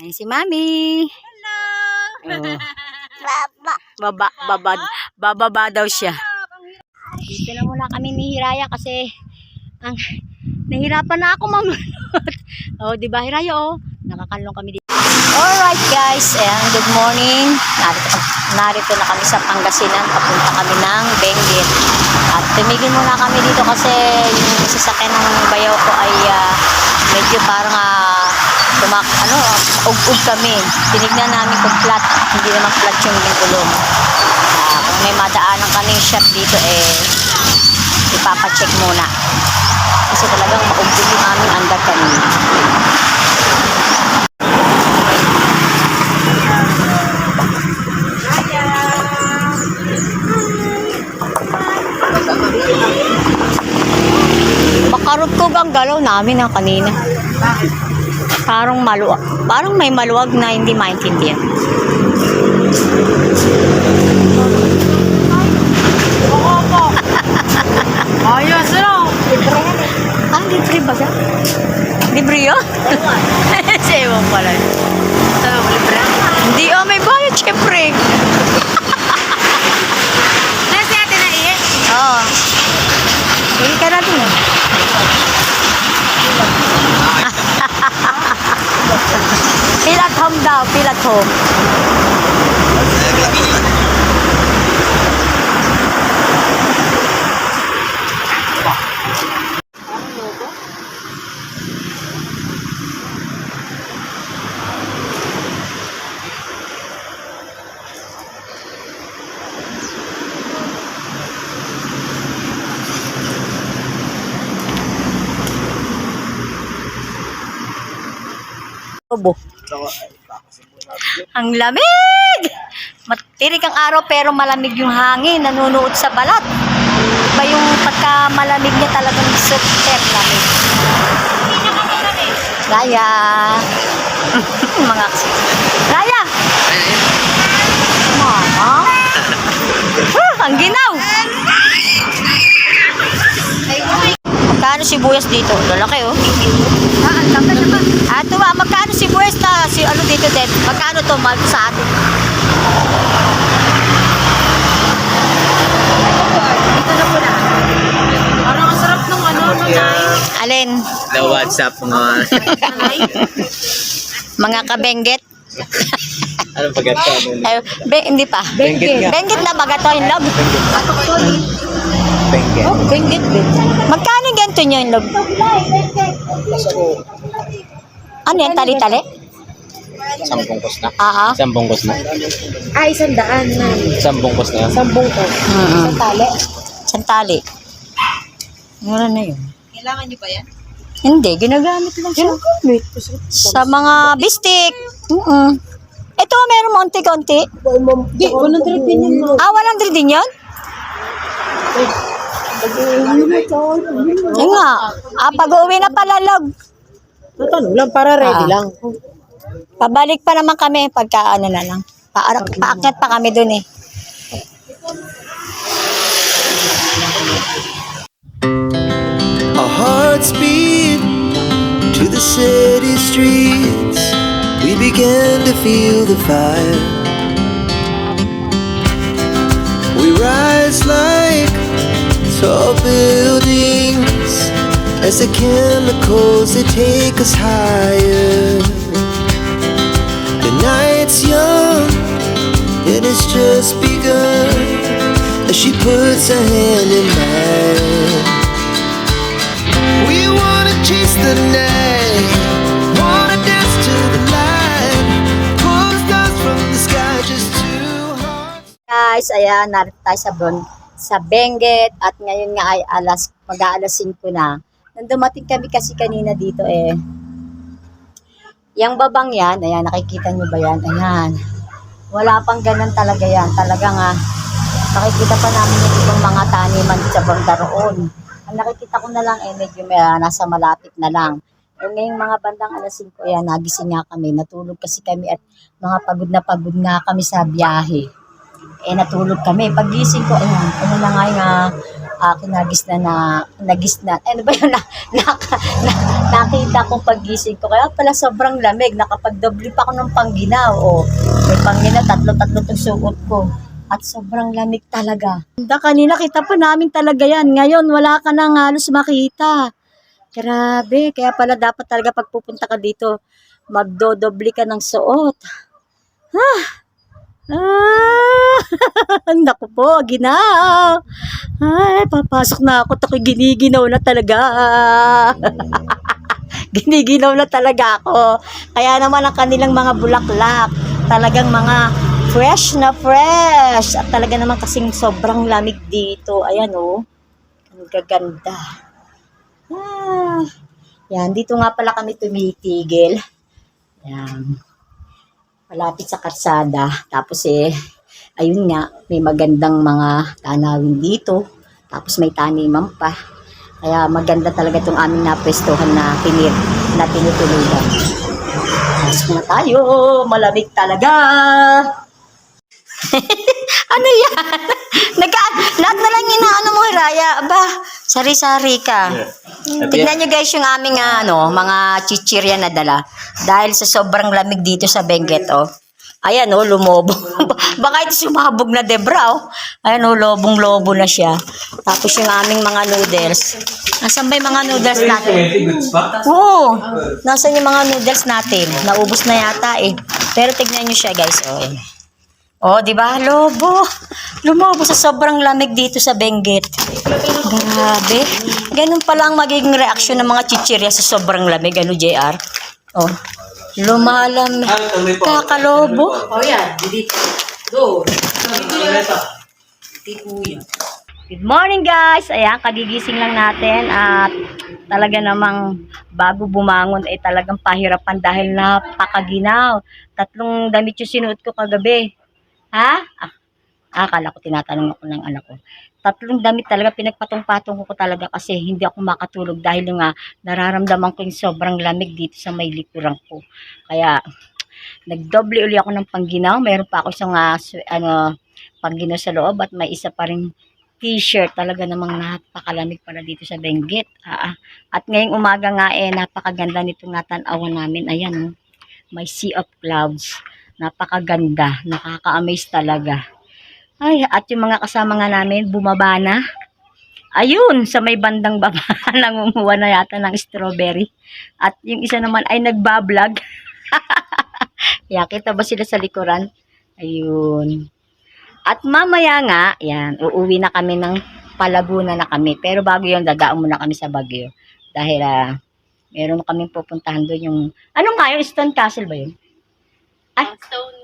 Ayan si Mami. Hello! Oh. Baba, babad, bababa daw siya. Dito na muna kami ni Hiraya kasi ang nahirapan na ako mamunot. oh, di ba Hiraya oh? Nakakanlong kami dito. Alright guys, ayan, good morning. Narito, narito na kami sa Pangasinan. Papunta kami ng Benguet. At tumigil muna kami dito kasi yung sasakyan ng bayaw ko ay ah, medyo parang ah, tumak, ano, ug-ug kami. Tinignan namin kung flat. Hindi naman flat yung gulong. Ah, kung may madaanan kami shop dito eh, ipapacheck muna. Kasi talagang maugdog yung aming andar kanina. Makarugtog ang galaw namin ng kanina. Parang maluwag. Parang may maluwag na hindi maintindihan. Ayos, ano? Ah, libre ba siya? Libre yun? Sa ewan pala. Ano, libre? Hindi, oh, may bayad, syempre. Nasa natin na iye. Oo. Hindi ka natin eh. Feel at home daw, feel at home. Obo. Ang lamig! Matirik ang araw pero malamig yung hangin, nanunuot sa balat. Iba yung pagka malamig niya talagang super lamig. Raya! Mga Raya! Mama! Ah, ang ginaw! Magkano sibuyas dito? Lalaki oh. Ah, ang laki naman. Ah, ito ba, magkano si Buwes na si ano dito din? Magkano to mag sa atin? Dito na muna. Parang ang sarap nung ano, nai. Alin? na WhatsApp mga. Mga kabengget? anong pagkatapos Eh, be, hindi pa. Benguet nga. Benguet na baga to, in Benguet. Oh, benguet din. Magkano ganito nyo in love? Ano yan, tali-tali? Isang bungkos na. Ah, ah. Isang bungkos na. Ay, isang daan na. Isang bungkos na. Isang bungko. Mm-hmm. tali. Santali. Mura na yun. Kailangan niyo ba yan? Hindi, ginagamit lang siya. Sa mga bistik. Mm Ito, meron mo onti-konti. Di, 100 din yun. Ah, 100 din yun? Yun nga. Ah, pag-uwi na pala, log. Tatanong lang, para ready Ah. lang. Pabalik pa naman kami pagka ano na lang. Pa paakyat pa kami dun eh. Our hearts beat to the city streets. We began to feel the fire. We rise like buildings as the chemicals they take us higher. The night's young and it's just begun as she puts her hand in mine. We wanna chase the night, wanna dance to the light, pull the stars from the sky, just hearts. Guys, ayan, narito tayo sa sa Benguet at ngayon nga ay alas, mag-aalas 5 na. Nang dumating kami kasi kanina dito eh. Yang babang yan, ayan, nakikita nyo ba yan? Ayan. Wala pang ganun talaga yan. Talaga nga, nakikita pa namin yung ibang mga taniman sa banda roon. Ang nakikita ko na lang eh, medyo may, ah, nasa malapit na lang. Eh, ngayong mga bandang alas 5, ayan, nagising nga kami. Natulog kasi kami at mga pagod na pagod nga kami sa biyahe eh natulog kami. Pagising ko, ayun, ano na nga yung, ah, uh, kinagis na na, nagis na, ano ba yun, na, na, na, nakita kong pagising ko. Kaya pala sobrang lamig, nakapagdoble pa ako ng pangginaw. O, may pangginaw, tatlo-tatlo itong suot ko. At sobrang lamig talaga. Handa kanina, kita pa namin talaga yan. Ngayon, wala ka nang halos makita. Grabe, kaya pala dapat talaga pag pupunta ka dito, magdodoble ka ng suot. Ah! Ah! Naku po, ginaw. Ay, papasok na ako. Tako'y giniginaw na talaga. giniginaw na talaga ako. Kaya naman ang kanilang mga bulaklak, talagang mga fresh na fresh. At talaga naman kasing sobrang lamig dito. Ayan oh. Ang gaganda. Ah. Yan, dito nga pala kami tumitigil. Yan. Malapit sa karsada. Tapos eh, ayun nga, may magandang mga tanawin dito. Tapos may taniman pa. Kaya maganda talaga itong aming napwestuhan na pinir, na tinutulugan. Pasok na tayo. Malamig talaga. ano yan? Nagka, lahat na lang inaano mo, Raya. Aba, sari-sari ka. Tignan nyo guys yung aming ano, mga chichirya na dala. Dahil sa sobrang lamig dito sa Benguet, oh. Ayan, oh, lumobo. Baka ito sumabog na Debra, oh. Ayan, oh, lobong-lobo na siya. Tapos yung aming mga noodles. Nasaan ba yung mga noodles natin? Oo. Nasaan yung mga noodles natin? Naubos na yata, eh. Pero tignan nyo siya, guys, oh. eh. Oh, di ba? Lobo. Lumobo sa sobrang lamig dito sa Benguet. Grabe. Ganun pala ang magiging reaksyon ng mga chichirya sa sobrang lamig. Ano, JR? Oh. Lumalam. Kakalobo. Oh, yan. Dito. Doon. Dito yan. Good morning guys! Ayan, kagigising lang natin at talaga namang bago bumangon ay talagang pahirapan dahil napakaginaw. Tatlong damit yung sinuot ko kagabi. Ha? Ah, akala ko tinatanong ako ng anak ko. Tatlong damit talaga pinagpatong-patong ko talaga kasi hindi ako makatulog dahil nga nararamdaman ko yung sobrang lamig dito sa may likuran ko. Kaya nagdoble uli ako ng pangginaw. Meron pa ako isang sw- ano, pangginaw sa loob at may isa pa rin t-shirt. Talaga namang napakalamig pala dito sa Benguet. Ah, ah. At ngayong umaga nga eh, napakaganda nito nga tanawan namin. Ayan, oh. may sea of clouds. Napakaganda. Nakaka-amaze talaga. Ay, at yung mga kasama nga namin, bumaba na. Ayun, sa may bandang baba, nangunguha na yata ng strawberry. At yung isa naman ay nagbablog. Kaya kita ba sila sa likuran? Ayun. At mamaya nga, yan, uuwi na kami ng Palaguna na kami. Pero bago yun, dadaan muna kami sa Baguio. Dahil, ah, meron kaming pupuntahan doon yung, ano nga yung Stone Castle ba yun? Ay, Stone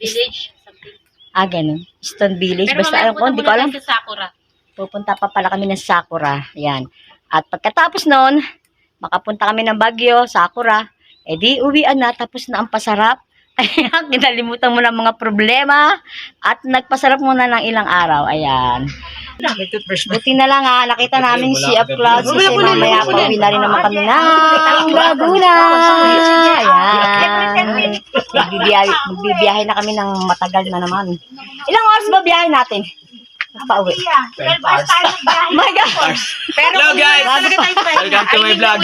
Village. Something. ah, ganun. Stone Village. Pero Basta alam ko, hindi ko alam. sa Sakura. Pupunta pa pala kami ng Sakura. Yan. At pagkatapos noon, makapunta kami ng Baguio, Sakura. Eh di, uwian na. Tapos na ang pasarap. Ayan, kinalimutan mo ng mga problema. At nagpasarap muna ng ilang araw. Ayan. Buti na lang ha, nakita namin si Up Clouds kasi mamaya pa uwi na rin naman kami ng Laguna. Ayan. Magbibiyahe, magbibiyahe na kami ng matagal na naman. Ilang oras ba biyahe natin? Pauwi. My God! Hello guys! Welcome to my vlog.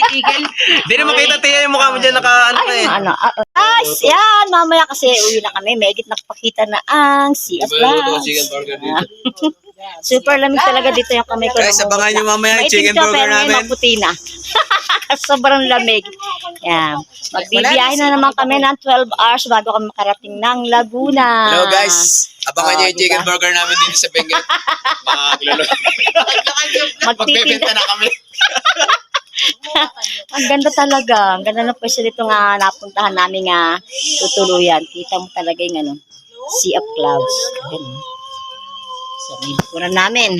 Tumitigil. Hindi na makita tiya yung mukha mo dyan naka ano na Ay, eh. ano, ah, ah, guys, yan, mamaya kasi uwi na kami, may napakita na ang Clouds. burger dito. Super lamig talaga dito yung kamay ko. Guys, abangan nyo mamaya yung Maitim chicken burger pero ngayon namin. maputi na. Sobrang lamig. Yan. Magbibiyahe na naman kami ng 12 hours bago kami makarating ng Laguna. Hello guys! Abangan nyo Ah, yung chicken diba? burger namin dito sa Benguet. Maglolo. Magtitinda. Magbebenta na kami. Ang ganda talaga. Ang ganda ng pwesto dito nga napuntahan namin nga tutuluyan. Kita mo talaga yung ano, sea of clouds. Ayan. So, may likuran namin.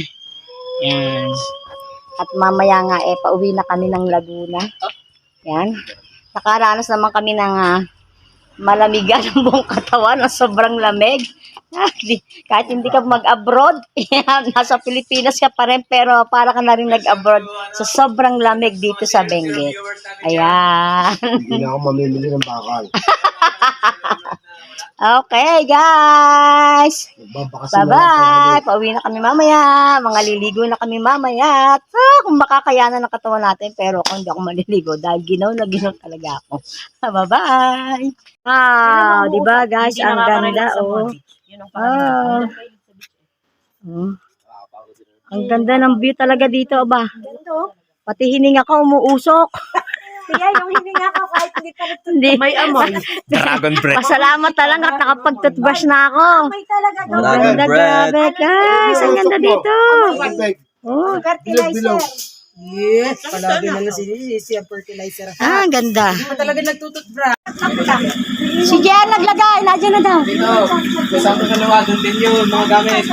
Yan. At mamaya nga eh, pauwi na kami ng Laguna. Yan. Nakaranas naman kami ng ah, malamigan ng buong katawan na sobrang lamig. Ah, kahit hindi ka mag-abroad, nasa Pilipinas ka pa rin, pero para ka na rin nag-abroad sa sobrang lamig dito sa Benguet. Ayan. Hindi na ako mamimili ng bakal. Okay, guys. Bye-bye. Pauwi na kami mamaya. Mga liligo na kami mamaya. So, kung makakayanan ng katawan natin, pero kung hindi ako maliligo, dahil ginaw na ginaw talaga ako. Bye-bye. Wow, di ba guys? Ang ganda, oh. Yun ang Ah. Oh. Ang ganda ng view talaga dito, ba? Pati hininga ko umuusok. Kaya yung hininga ko kahit hindi ka Hindi. May amoy. Dragon breath. Pasalamat na lang at nakapag-toothbrush na ako. May talaga Ang ganda, grabe, guys. Ang ganda dito. Oh, fertilizer. Yes. Palagi na lang si si ang fertilizer. ah, ang ganda. Pa talaga nagtututbra. Si Jer naglagay. Nandiyan na daw. Kasama sa nawagan din yun, mga gamit.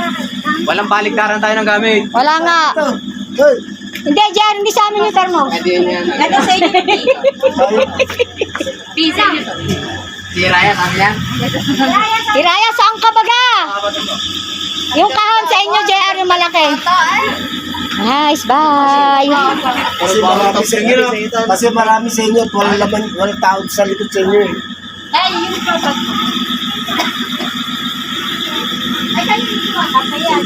Walang baliktaran tayo ng gamit. Wala nga. Hindi, Jer. Hindi sa amin yung termo. Ito sa inyo. Pizza. Si Ryan, ano yan? Hiraya, saan ka baga? Yung kahon sa inyo, JR, yung malaki. Nice, bye. Kasi marami sa inyo, kasi marami sa inyo, walang laman, walang tao sa likod sa inyo. eh. Ay, yung product mo. Ay, kayo yung product. Ayan.